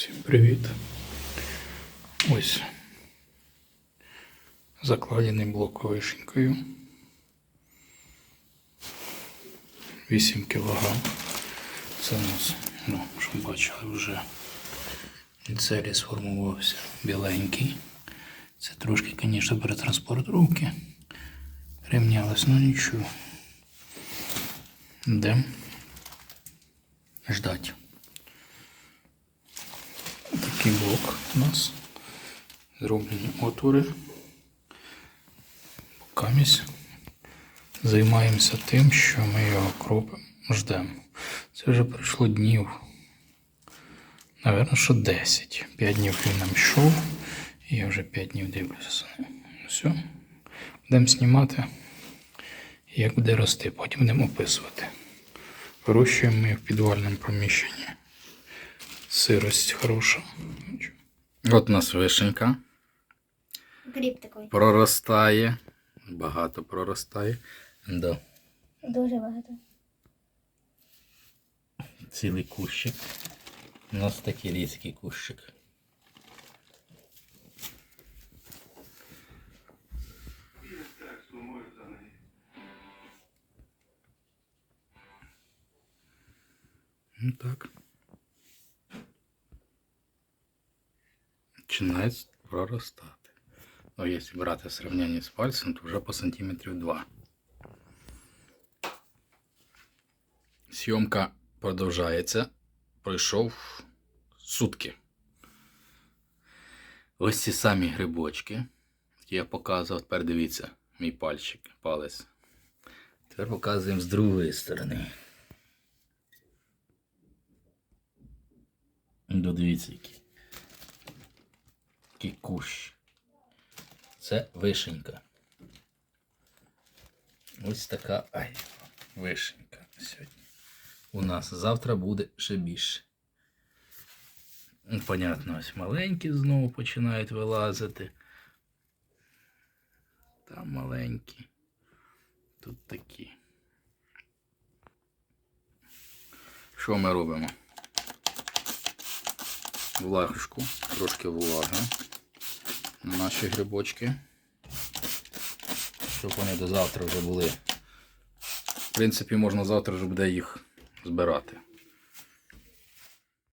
Всім привіт. Ось закладений блок вишенькою. 8 кг. Це у нас, ну, щоб бачили, вже міцелій сформувався біленький. Це трошки, звісно, перетранспортировки. Ремнялось, ну нічого. Йдемо ждать. Такий блок у нас. Зроблені отвори. Покамість займаємося тим, що ми його кропимо, ждемо. Це вже пройшло днів. Наверно, що 10. 5 днів він нам йшов, і я вже 5 днів дивлюся. Все. Будемо знімати, як буде рости, потім будемо описувати. Вирощуємо ми в підвальному приміщенні. Сирость хороша. От у нас вишенька. Гриб такий. Проростає. Багато проростає. Да. Дуже багато. Цілий кущик. У нас такий різкий кущик. Ну так. Починає проростати. Ну, якщо брати сравняння з пальцем, то вже по сантиметрів 2. Зйомка продовжається. Пройшов сутки. Ось ці самі грибочки, які я показував. Тепер дивіться, мій пальчик, палець. Тепер показуємо з другої сторони. Додивіться, який. Який кущ. Це вишенька. Ось така ай, вишенька сьогодні. У нас завтра буде ще більше. Ну, Понятно, ось маленькі знову починають вилазити. Там маленькі. Тут такі. Що ми робимо? Влагушку, трошки влаги на наші грибочки. Щоб вони до завтра вже були. В принципі, можна завтра вже буде їх збирати.